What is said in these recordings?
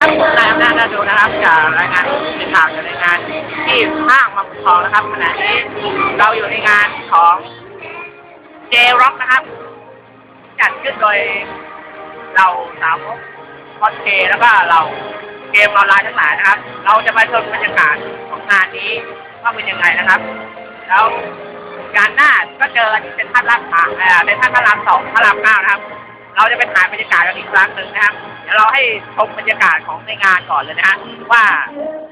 ครับนายอำนาจน่าดูนะครับจากรายงานเป็นข่าวจากรายงานที่ห้างมาบุญทองนะครับขณะนี้เราอยู่ในงานของเจร็อกนะครับ จัดขึ้นโดยเราสาวกคอสเพลย์แล้วก็เราเกมออนไลน์ทั้งหลายนะครับ เราจะมาชมบรรยากาศของงานนี้ว่าเป็นยังไงนะครับ แล้วงานหน้าก็เจอที่เป็นท่านลาดพร้าวเอ่อเป็นท่านพระรามสองพระรามเก้านะครับ เราจะไปถ่ายบรรยากาศกันอีกครั้งหนึ่งนะครับเดี๋ยวเราให้ชมบรรยากาศของในงานก่อนเลยนะฮะว่า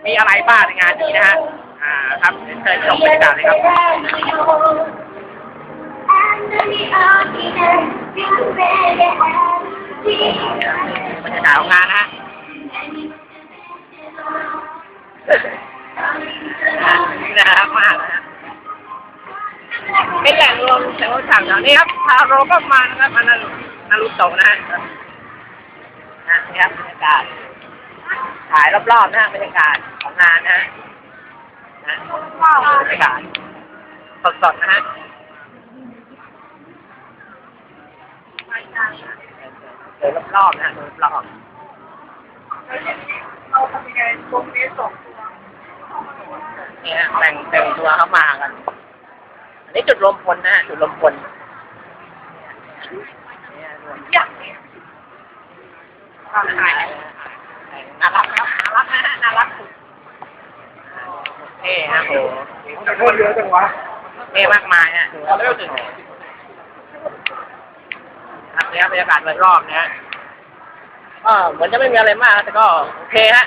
มีอะไรบ้างในงานนี้นะฮะอ่าครับเดี๋ยวเชิญชมบรรยากาศเลยครับ บรรยากาศของงานนะฮะ นี่นะครับมากนะฮะเป็นแหล่งรวมแหล่งรวมฉากแถวนี้ครับพาโรก็มานะครับมานา นารุโตะนะฮะนะนี่ครับบรรยากาศถ่ายรอบๆนะฮะบรรยากาศของงานนะฮะนะบรรยากาศสดๆนะฮะเดินรอบๆนะฮะเดินรอบเราทำยังไงตรงนี้สองตัวเนี่ยแบ่งแต่งตัวเข้ามากันอันนี้จุดรวมพลนะฮะจุดรวมพล ยรวมอย่างนี้ข้างในน่ารักครับน่ารักนะน่ารักสุดเท่ฮะโหแต่คนเยอะจังวะเท่มากมายฮะดูครับครับเนี่ยบรรยากาศโดยรอบนะฮะก็เหมือนจะไม่มีอะไรมากแต่ก็โอเคฮะ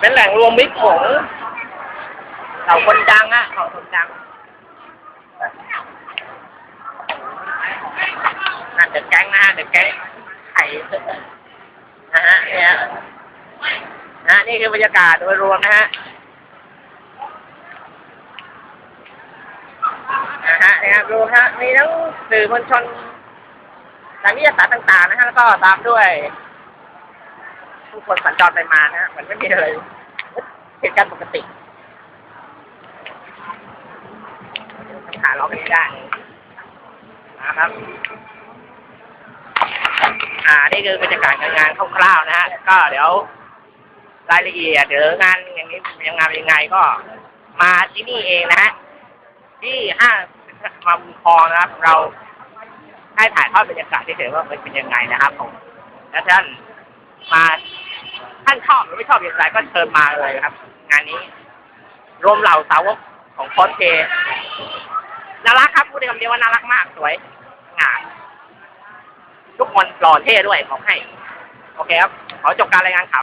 เป็นแหล่งรวมมิตรของ เหล่าคนดังอะของคนดังนั่นเด็กแก๊งนะเด็กแก๊งไข่นะฮะเนี่ยนะฮะนี่คือบรรยากาศโดยรวมนะฮะนะฮะเนี่ยดูฮะมีทั้งสื่อมวลชนนักวิทยาศาสตร์ต่าง ๆ นะฮะแล้วก็ตามด้วย ผู้คนสัญจรไปมานะฮะมันไม่มีอะไรเหตุการณ์ปกติ หาเราไม่ได้นะครับ อ่า นี่คือบรรยากาศการงานคร่าวๆนะฮะ ก็เดี๋ยวรายละเอียดเดี๋ยวงานอย่างนี้ยังงานยังไงก็มาที่นี่เองนะฮะ ที่ห้างมาบุญคองนะครับ เราได้ถ่ายทอดบรรยากาศที่เห็นว่ามันเป็นยังไงนะครับผมและท่านมาท่านชอบหรือไม่ชอบอย่างไรก็เชิญมาเลยครับ งานนี้รวมเหล่าสาวกของคอสเพย์ น่ารักครับพูดได้คำเดียวว่าน่ารักมากสวยงามทุกคนหล่อเท่ด้วยบอกให้ โอเคครับ ขอจบการรายงานข่าว